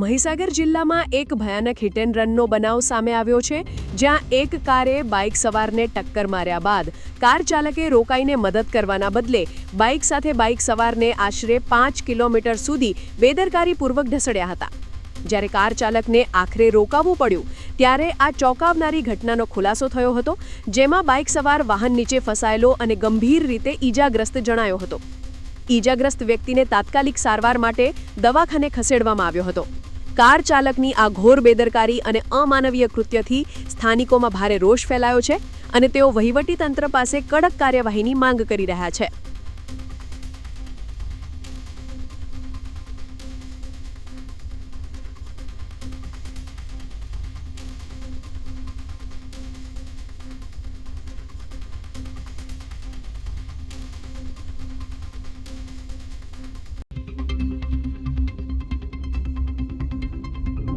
મહીસાગર જિલ્લામાં એક ભયાનક હિટ એન્ડ રનનો બનાવ સામે આવ્યો છે, જ્યાં એક કારે બાઇક સવારને ટક્કર માર્યા બાદ કાર ચાલકે રોકાઈને મદદ કરવાના બદલે બાઇક સાથે બાઇક સવારને આશરે પાંચ કિલોમીટર સુધી બેદરકારીપૂર્વક ઢસડ્યા હતા. જ્યારે કાર ચાલકને આખરે રોકાવવું પડ્યું, ત્યારે આ ચોંકાવનારી ઘટનાનો ખુલાસો થયો હતો, જેમાં બાઇક સવાર વાહન નીચે ફસાયેલો અને ગંભીર રીતે ઈજાગ્રસ્ત જણાયો હતો. ઈજાગ્રસ્ત વ્યક્તિને તાત્કાલિક સારવાર માટે દવાખાને ખસેડવામાં આવ્યો હતો. કાર ચાલકની આ ઘોર બેદરકારી અને અમાનવીય કૃત્યથી સ્થાનિકોમાં ભારે રોષ ફેલાયો છે અને તેઓ વહીવટી તંત્ર પાસે કડક કાર્યવાહીની માંગ કરી રહ્યા છે.